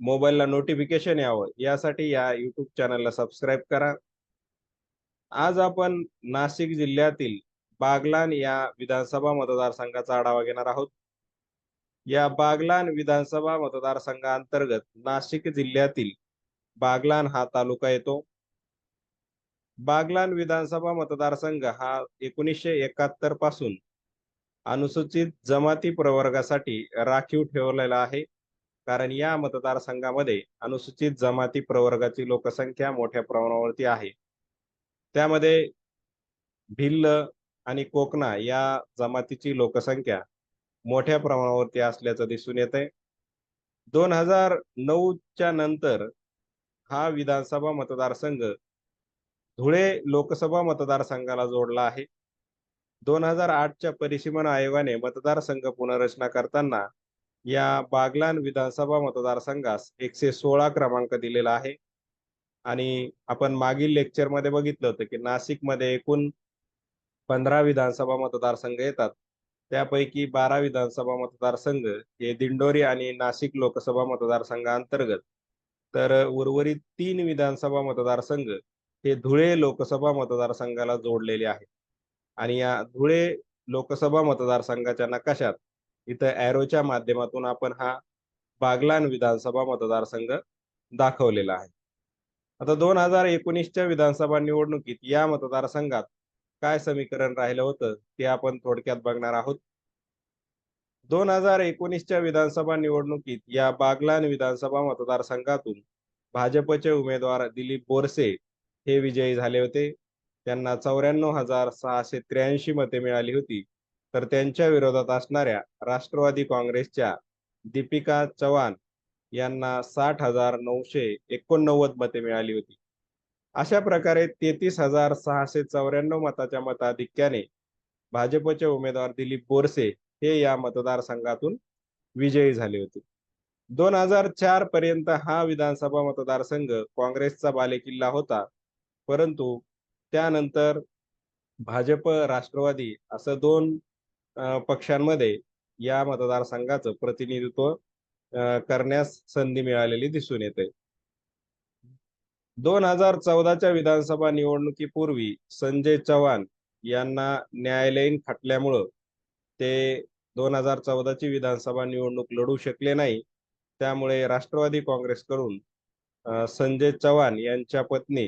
मोबाईलला नोटिफिकेशन यावं. यासाठी या युट्यूब चॅनलला सबस्क्राईब करा. आज आपण नाशिक जिल्ह्यातील बागलान या विधानसभा मतदारसंघाचा आढावा घेणार आहोत. या बागलान विधानसभा मतदारसंघाअंतर्गत नाशिक जिल्ह्यातील बागलान हा तालुका येतो. बागलान विधानसभा मतदारसंघ हा एकोणीसशे एकाहत्तरपासून अनुसूचित जमाती प्रवर्गासाठी राखीव ठेवलेला आहे. कारण या मतदारसंघामध्ये अनुसूचित जमाती प्रवर्गाची लोकसंख्या मोठ्या प्रमाणावरती आहे. त्यामध्ये भिल्ल आणि कोकणा या जमातीची लोकसंख्या मोठ्या प्रमाणावरती असल्याचं दिसून येते दोन हजार नऊच्या नंतर हा विधानसभा मतदारसंघ धुळे लोकसभा मतदारसंघाला जोडला आहे. दोन हजार आठच्या परिसीमन आयोगाने मतदारसंघ पुनर्रचना करताना या बागलान विधानसभा मतदारसंघास एकशे सोळा क्रमांक दिलेला आहे. आणि आपण मागील लेक्चरमध्ये बघितलं होतं की नाशिकमध्ये एकूण पंधरा विधानसभा मतदारसंघ येतात. त्यापैकी बारा विधानसभा मतदारसंघ हे दिंडोरी आणि नाशिक लोकसभा मतदारसंघाअंतर्गत तर उर्वरित तीन विधानसभा मतदारसंघ हे धुळे लोकसभा मतदारसंघाला जोडलेले आहेत. आणि या धुळे लोकसभा मतदारसंघाच्या नकाशात इथं ॲरोच्या माध्यमातून आपण हा बागलान विधानसभा मतदारसंघ दाखवलेला आहे. आता दोन हजार एकोणीसच्या विधानसभा निवडणुकीत या मतदारसंघात काय समीकरण राहिलं होतं ते आपण थोडक्यात बघणार आहोत. दोन हजार एकोणीसच्या विधानसभा निवडणुकीत या बागलान विधानसभा मतदारसंघातून भाजपचे उमेदवार दिलीप बोरसे हे विजयी झाले होते. त्यांना चौऱ्याण्णव हजार सहाशे त्र्याऐंशी मते मिळाली होती. तर त्यांच्या विरोधात असणाऱ्या राष्ट्रवादी काँग्रेसच्या दीपिका चव्हाण यांना साठ हजार नऊशे एकोणनव्वद मते मिळाली होती. अशा प्रकारे तेहतीस हजार सहाशे चौऱ्याण्णव मताच्या मताधिक्याने भाजपचे उमेदवार दिलीप बोरसे हे या मतदारसंघातून विजयी झाले होते. दोन हजार चार पर्यंत हा विधानसभा मतदारसंघ काँग्रेसचा बालेकिल्ला होता. परंतु त्यानंतर भाजप राष्ट्रवादी असं दोन पक्षांमध्ये या मतदारसंघाचं प्रतिनिधित्व करण्यास संधी मिळालेली दिसून येते. दोन हजार चौदाच्या विधानसभा निवडणुकीपूर्वी संजय चव्हाण यांना न्यायालयीन खटल्यामुळं ते दोन हजार चौदाची विधानसभा निवडणूक लढू शकले नाही. त्यामुळे राष्ट्रवादी काँग्रेसकडून संजय चव्हाण यांच्या पत्नी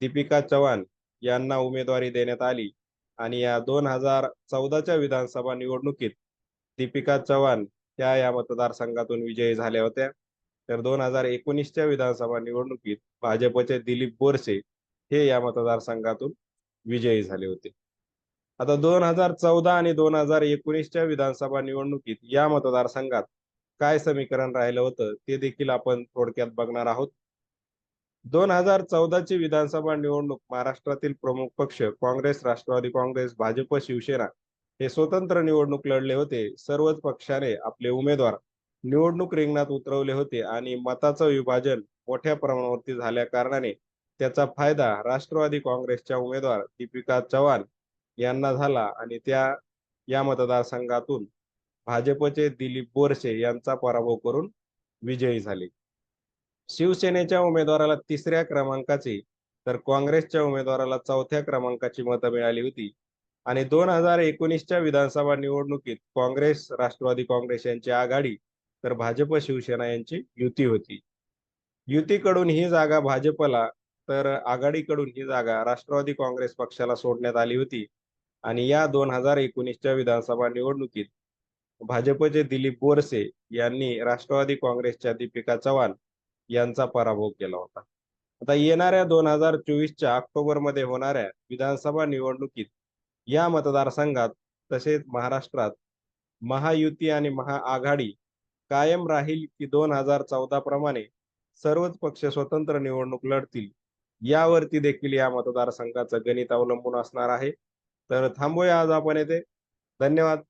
दीपिका चव्हाण यांना उमेदवारी देण्यात आली. आणि या दोन हजार चौदाच्या विधानसभा निवडणुकीत दीपिका चव्हाण त्या या मतदारसंघातून विजयी झाल्या होत्या. तर दोन हजार एकोणीसच्या विधानसभा निवडणुकीत भाजपचे दिलीप बोरसे हे या मतदारसंघातून विजयी झाले होते. आता दोन हजार चौदा आणि दोन हजार एकोणीसच्या विधानसभा निवडणुकीत या मतदारसंघात काय समीकरण राहिलं होतं ते देखील आपण थोडक्यात बघणार आहोत. दोन हजार चौदाची विधानसभा निवडणूक महाराष्ट्रातील प्रमुख पक्ष काँग्रेस राष्ट्रवादी काँग्रेस भाजप शिवसेना हे स्वतंत्र निवडणूक लढले होते. सर्वच पक्षाने आपले उमेदवार निवडणूक रिंगणात उतरवले होते आणि मताचं विभाजन मोठ्या प्रमाणावरती झाल्या कारणाने त्याचा फायदा राष्ट्रवादी काँग्रेसच्या उमेदवार दीपिका चव्हाण यांना झाला आणि त्या या मतदारसंघातून भाजपचे दिलीप बोरसे यांचा पराभव करून विजयी झाले. शिवसेनेच्या उमेदवाराला तिसऱ्या क्रमांकाची तर काँग्रेसच्या उमेदवाराला चौथ्या क्रमांकाची मतं मिळाली होती. आणि दोन हजार एकोणीसच्या विधानसभा निवडणुकीत काँग्रेस राष्ट्रवादी काँग्रेस यांची आघाडी तर भाजप शिवसेना यांची युती होती. युतीकडून ही जागा भाजपला तर आघाडीकडून ही जागा राष्ट्रवादी काँग्रेस पक्षाला सोडण्यात आली होती. आणि या दोन हजार एकोणीसच्या विधानसभा निवडणुकीत भाजपचे दिलीप बोरसे यांनी राष्ट्रवादी काँग्रेसच्या दीपिका चव्हाण यांचा पराभव केला होता. आता येणाऱ्या दोन हजार चोवीसच्या ऑक्टोबरमध्ये होणाऱ्या विधानसभा निवडणुकीत या मतदारसंघात तसेच महाराष्ट्रात महायुती आणि महाआघाडी कायम राहील की दोन हजार चौदा प्रमाणे सर्वच पक्ष स्वतंत्र निवडणूक लढतील यावरती देखील या मतदारसंघाचं गणित अवलंबून असणार आहे. तर थांबूया आज आपण येथे. धन्यवाद.